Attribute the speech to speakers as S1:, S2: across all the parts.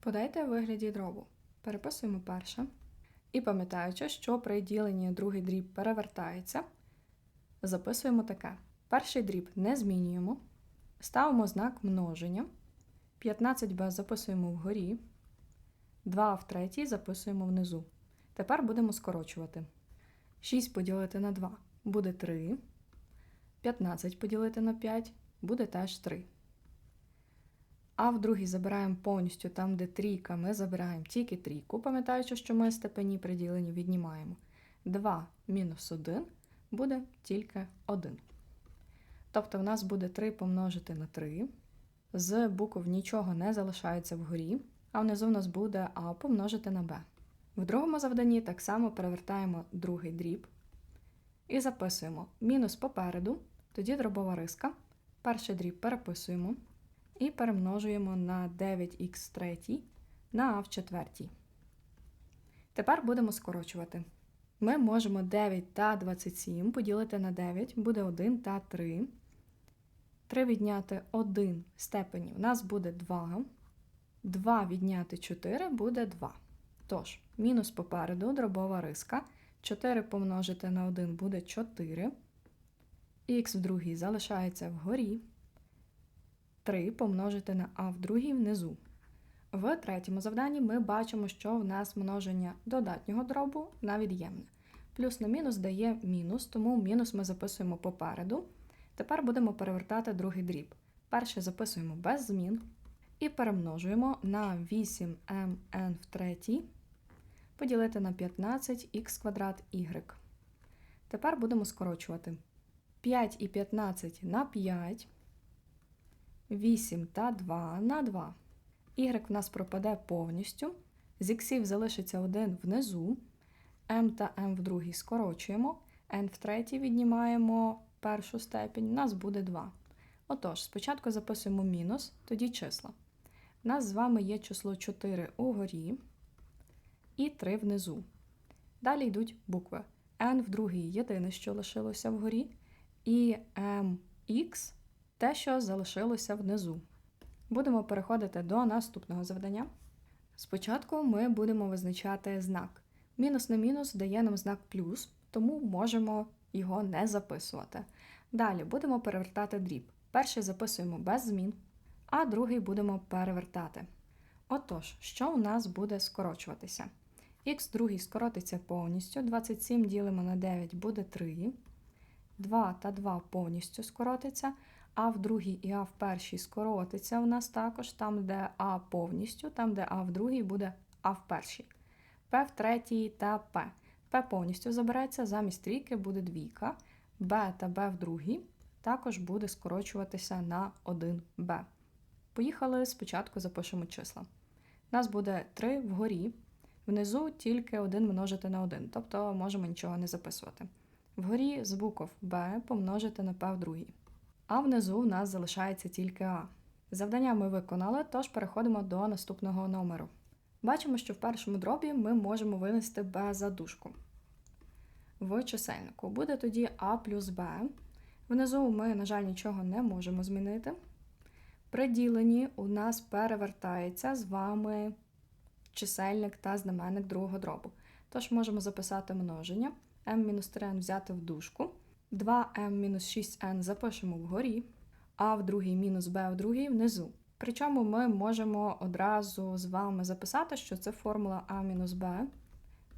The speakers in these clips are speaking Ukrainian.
S1: Подайте у вигляді дробу. Переписуємо перше. І пам'ятаючи, що при діленні другий дріб перевертається, записуємо таке. Перший дріб не змінюємо. Ставимо знак множення. 15b записуємо вгорі. 2 в третій записуємо внизу. Тепер будемо скорочувати. 6 поділити на 2 буде 3. 15 поділити на 5 буде теж 3. А в другій забираємо повністю там, де трійка, ми забираємо тільки трійку, пам'ятаючи, що ми степені при діленні віднімаємо. 2 мінус 1 буде тільки 1. Тобто в нас буде 3 помножити на 3. З букв нічого не залишається вгорі, а внизу в нас буде А помножити на Б. В другому завданні так само перевертаємо другий дріб і записуємо мінус попереду, тоді дробова риска. Перший дріб переписуємо і перемножуємо на 9х в третій на А в четвертій. Тепер будемо скорочувати. Ми можемо 9 та 27 поділити на 9, буде 1 та 3. 3 відняти 1 в степені у нас буде 2. 2 відняти 4 буде 2. Тож, мінус попереду дробова риска. 4 помножити на 1 буде 4. Х в другій залишається вгорі. 3 помножити на а в другій внизу. В третьому завданні ми бачимо, що в нас множення додатнього дробу на від'ємне. Плюс на мінус дає мінус, тому мінус ми записуємо попереду. Тепер будемо перевертати другий дріб. Перший записуємо без змін і перемножуємо на 8mn в третій поділити на 15х квадрат y. Тепер будемо скорочувати 5 і 15 на 5, 8 та 2 на 2. Y в нас пропаде повністю. З іксів залишиться 1 внизу. m та m в другій скорочуємо. n в третій віднімаємо першу степінь, у нас буде 2. Отож, спочатку записуємо мінус, тоді числа. У нас з вами є число 4 угорі і 3 внизу. Далі йдуть букви. n в другій єдине, що лишилося вгорі, і mx те, що залишилося внизу. Будемо переходити до наступного завдання. Спочатку ми будемо визначати знак. Мінус на мінус дає нам знак плюс, тому можемо його не записувати. Далі будемо перевертати дріб. Перший записуємо без змін, а другий будемо перевертати. Отож, що у нас буде скорочуватися? Х другий скоротиться повністю, 27 ділимо на 9 буде 3. 2 та 2 повністю скоротиться, а в другій і А в першій скоротиться у нас також, там, де А повністю, там, де А в другій буде А в першій. П в третій та П. П повністю забереться, замість трійки буде двійка, Б та Б в другій також буде скорочуватися на 1Б. Поїхали, спочатку запишемо числа. У нас буде 3 вгорі, внизу тільки 1 множити на 1, тобто можемо нічого не записувати. Вгорі з букв Б помножити на П в другій. А внизу у нас залишається тільки А. Завдання ми виконали, тож переходимо до наступного номеру. Бачимо, що в першому дробі ми можемо винести Б за дужку. В чисельнику буде тоді А плюс Б. Внизу ми, на жаль, нічого не можемо змінити. При діленні у нас перевертається з вами чисельник та знаменник другого дробу. Тож можемо записати множення. m-3n взяти в дужку. 2m-6n запишемо вгорі, а в другій мінус b в другій внизу. Причому ми можемо одразу з вами записати, що це формула a-b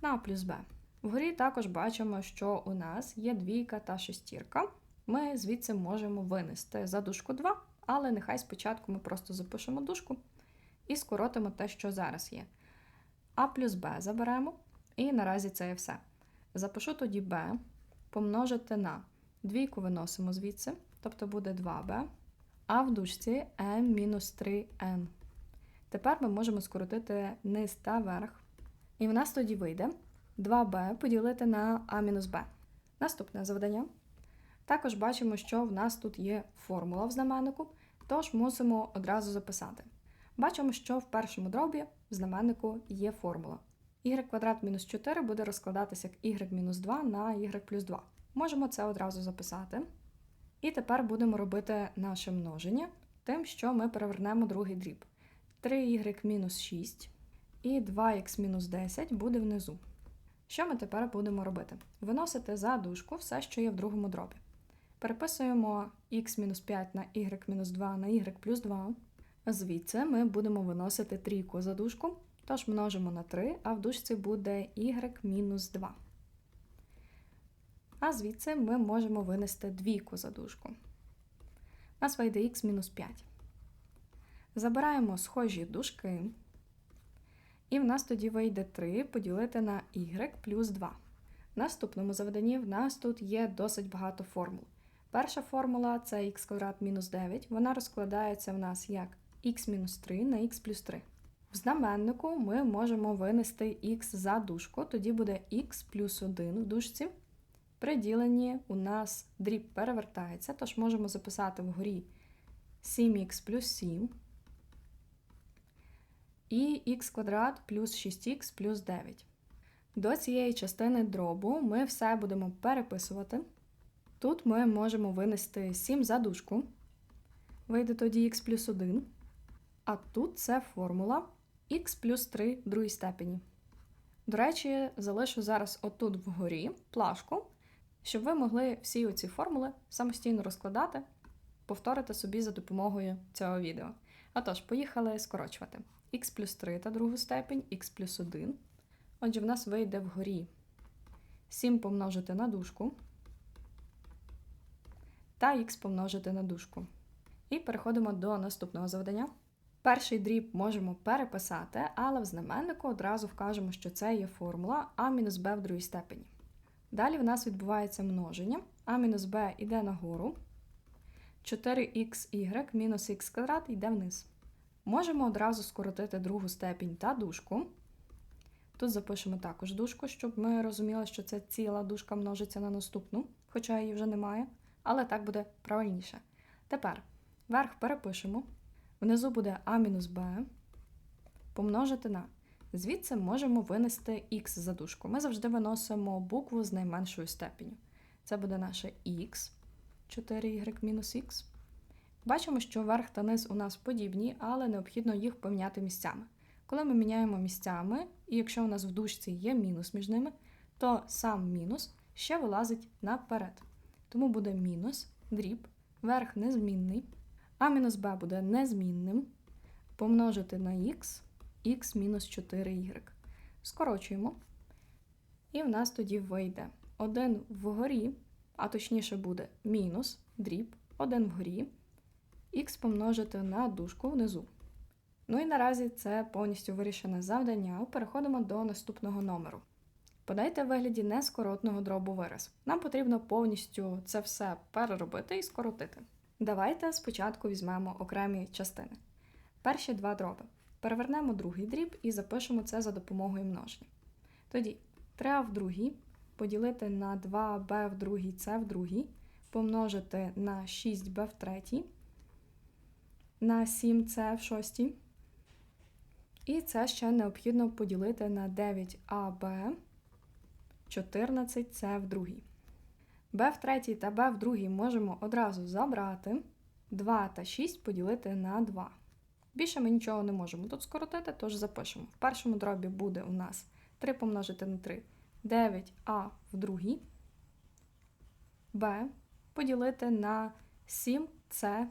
S1: на a плюс b. Вгорі також бачимо, що у нас є двійка та шестірка. Ми звідси можемо винести за дужку 2, але нехай спочатку ми просто запишемо дужку і скоротимо те, що зараз є. А плюс b заберемо, і наразі це є все. Запишу тоді b помножити на двійку виносимо звідси, тобто буде 2b, а в дужці m-3n. Тепер ми можемо скоротити низ та верх. І в нас тоді вийде 2b поділити на a-b. Наступне завдання. Також бачимо, що в нас тут є формула в знаменнику, тож мусимо одразу записати. Бачимо, що в першому дробі в знаменнику є формула. y квадрат мінус 4 буде розкладатися як y мінус 2 на y плюс 2. Можемо це одразу записати. І тепер будемо робити наше множення тим, що ми перевернемо другий дріб. 3y-6 і 2х-10 буде внизу. Що ми тепер будемо робити? Виносити за дужку все, що є в другому дробі. Переписуємо x-5 на y-2 на y плюс 2. Звідси ми будемо виносити трійку за дужку, тож множимо на 3, а в дужці буде y-2. А звідси ми можемо винести двійку за дужку. У нас вийде x-5. Забираємо схожі дужки. І в нас тоді вийде 3 поділити на y плюс 2. В наступному завданні в нас тут є досить багато формул. Перша формула це х квадрат мінус 9. Вона розкладається в нас як х мінус 3 на х плюс 3. В знаменнику ми можемо винести х за дужку, тоді буде х плюс 1 в дужці. При діленні у нас дріб перевертається, тож можемо записати вгорі 7х плюс 7 і х квадрат плюс 6х плюс 9. До цієї частини дробу ми все будемо переписувати. Тут ми можемо винести 7 за дужку. Вийде тоді х плюс 1. А тут це формула х плюс 3 в другій степені. До речі, залишу зараз отут вгорі плашку, щоб ви могли всі оці формули самостійно розкладати, повторити собі за допомогою цього відео. Отож, поїхали скорочувати х плюс 3 та другу степень, х плюс 1. Отже, в нас вийде вгорі 7 помножити на дужку та х помножити на дужку. І переходимо до наступного завдання. Перший дріб можемо переписати, але в знаменнику одразу вкажемо, що це є формула а мінус b в другій степені. Далі в нас відбувається множення, а мінус b йде нагору, 4xy мінус х квадрат йде вниз. Можемо одразу скоротити другу степінь та дужку. Тут запишемо також дужку, щоб ми розуміли, що це ціла дужка множиться на наступну, хоча її вже немає, але так буде правильніше. Тепер верх перепишемо. Внизу буде а мінус b помножити на. Звідси можемо винести х за дужку. Ми завжди виносимо букву з найменшою степеню. Це буде наше х, 4y мінус х. Бачимо, що верх та низ у нас подібні, але необхідно їх поміняти місцями. Коли ми міняємо місцями, і якщо у нас в дужці є мінус між ними, то сам мінус ще вилазить наперед. Тому буде мінус, дріб, верх незмінний, а мінус b буде незмінним. Помножити на х, х мінус 4y. Скорочуємо. І в нас тоді вийде 1 вгорі, а точніше буде мінус дріб, 1 вгорі х помножити на дужку внизу. Ну і наразі це повністю вирішене завдання. Переходимо до наступного номеру. Подайте в вигляді нескоротного дробу вираз. Нам потрібно повністю це все переробити і скоротити. Давайте спочатку візьмемо окремі частини. Перші два дроби. Перевернемо другий дріб і запишемо це за допомогою множення. Тоді 3а в другій поділити на 2b в другій, c в другій, помножити на 6b в третій на 7С в шостій. І це ще необхідно поділити на 9АБ 14С в другій. Б в третій та Б в другій можемо одразу забрати. 2 та 6 поділити на 2. Більше ми нічого не можемо тут скоротити, тож запишемо. В першому дробі буде у нас 3 помножити на 3 9а в другій. Б поділити на 7С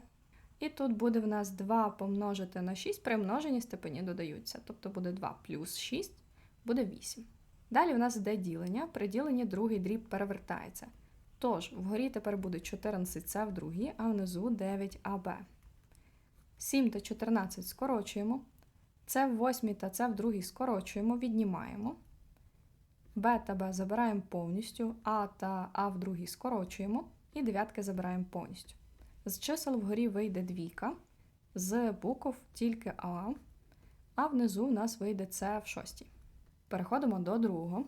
S1: і тут буде в нас 2 помножити на 6, при множенні степені додаються. Тобто буде 2 плюс 6, буде 8. Далі в нас йде ділення. При діленні другий дріб перевертається. Тож, вгорі тепер буде 14С в другій, а внизу 9АБ. 7 та 14 скорочуємо. С в 8 та С в другій скорочуємо, віднімаємо. Б та Б забираємо повністю, А та А в другій скорочуємо, і дев'ятки забираємо повністю. З чисел вгорі вийде двійка, з букв тільки А, а внизу в нас вийде С в шостій. Переходимо до другого.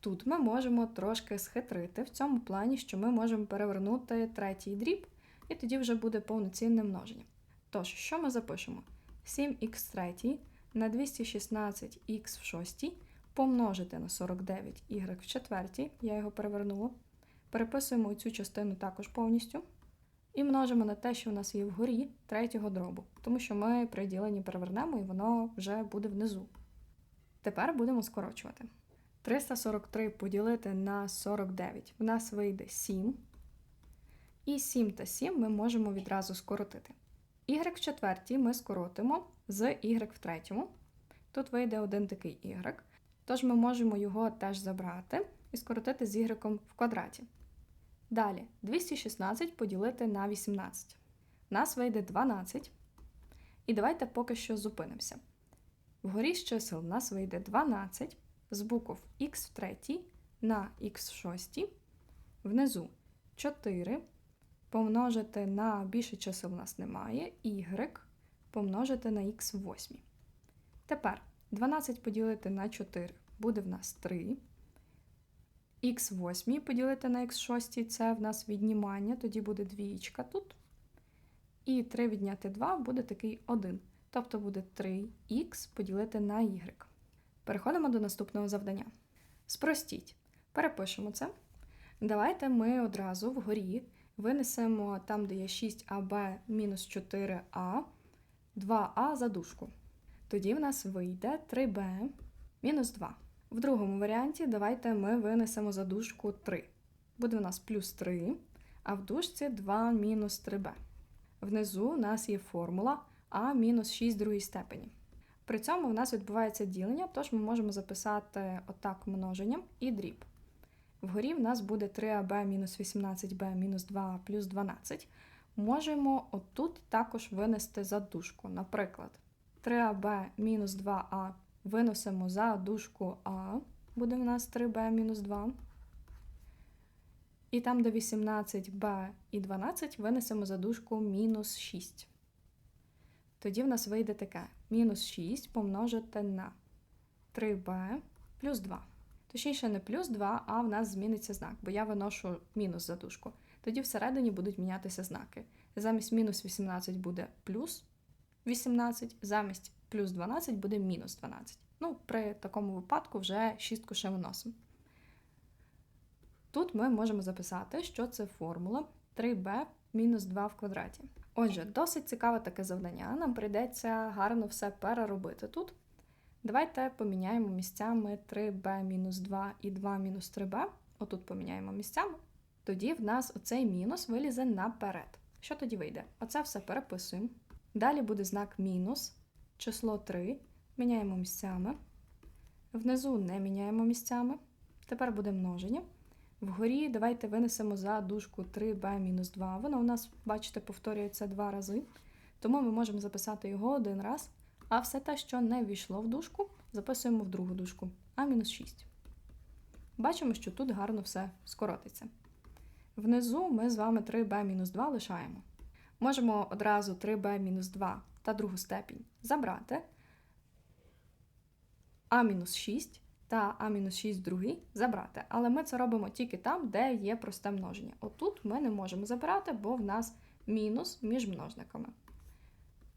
S1: Тут ми можемо трошки схитрити в цьому плані, що ми можемо перевернути третій дріб, і тоді вже буде повноцінне множення. Тож, що ми запишемо? 7х3 на 216х в шостій помножити на 49y в четвертій, я його перевернула. Переписуємо цю частину також повністю. і множимо на те, що у нас є вгорі третього дробу, тому що ми при діленні перевернемо і воно вже буде внизу. Тепер будемо скорочувати. 343 поділити на 49 в нас вийде 7. І 7 та 7 ми можемо відразу скоротити. Y в четвертій ми скоротимо з y в третьому. Тут вийде один такий y. Тож ми можемо його теж забрати і скоротити з y в квадраті. Далі 216 поділити на 18. У нас вийде 12. І давайте поки що зупинимося. Вгорі з чисел у нас вийде 12 з букв х в третій на х в шостій. Внизу 4 помножити на більше чисел у нас немає, y помножити на х в восьмій. Тепер 12 поділити на 4 буде в нас 3. Х в восьмій поділити на х в шостій це в нас віднімання, тоді буде двієчка тут. І 3 відняти 2 буде такий 1. Тобто буде 3х поділити на y. Переходимо до наступного завдання. Спростіть. Перепишемо це. Давайте ми одразу вгорі винесемо там, де є 6аб мінус 4а, 2а за дужку. Тоді в нас вийде 3b мінус 2. В другому варіанті давайте ми винесемо за дужку 3. Буде у нас плюс 3, а в дужці 2 мінус 3b. Внизу у нас є формула а мінус 6 другій степені. При цьому в нас відбувається ділення, тож ми можемо записати отак множенням і дріб. Вгорі в нас буде 3аб мінус 18b мінус 2 плюс 12. Можемо отут також винести за дужку. Наприклад, 3аб мінус 2а виносимо за дужку А, буде в нас 3b мінус 2. І там, де 18b і 12, винесемо за дужку мінус 6. Тоді в нас вийде таке: мінус 6 помножити на 3b плюс 2. Точніше, не плюс 2, а в нас зміниться знак, бо я виношу мінус за дужку. Тоді всередині будуть мінятися знаки. Замість мінус 18 буде плюс 18, замість плюс 12 буде мінус 12. Ну, при такому випадку вже шістку ще виносимо. Тут ми можемо записати, що це формула 3b мінус 2 в квадраті. Отже, досить цікаве таке завдання. Нам прийдеться гарно все переробити тут. Давайте поміняємо місцями 3b-2 і 2-3b. Отут поміняємо місцями. Тоді в нас оцей мінус вилізе наперед. Що тоді вийде? Оце все переписуємо. Далі буде знак мінус, число 3. Міняємо місцями. Внизу не міняємо місцями. Тепер буде множення. Вгорі давайте винесемо за дужку 3b-2. Воно у нас, бачите, повторюється два рази. Тому ми можемо записати його один раз. А все те, що не ввійшло в дужку, записуємо в другу дужку А-6. Бачимо, що тут гарно все скоротиться. Внизу ми з вами 3b-2 лишаємо. Можемо одразу 3b-2 та другу степінь забрати. А-6 та А-6 другий забрати. Але ми це робимо тільки там, де є просте множення. Отут ми не можемо забирати, бо в нас мінус між множниками.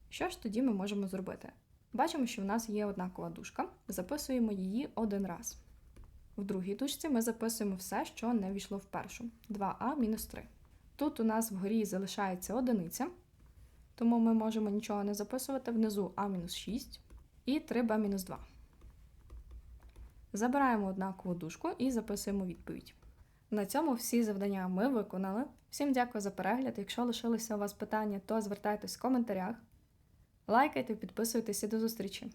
S1: Що ж тоді ми можемо зробити? Бачимо, що в нас є однакова дужка, записуємо її один раз. В другій дужці ми записуємо все, що не війшло в першу 2а мінус 3. Тут у нас вгорі залишається одиниця, тому ми можемо нічого не записувати внизу а-6 і 3b-2. Забираємо однакову дужку і записуємо відповідь. На цьому всі завдання ми виконали. Всім дякую за перегляд. Якщо лишилися у вас питання, то звертайтесь в коментарях. Лайкайте, підписуйтесь і до зустрічі!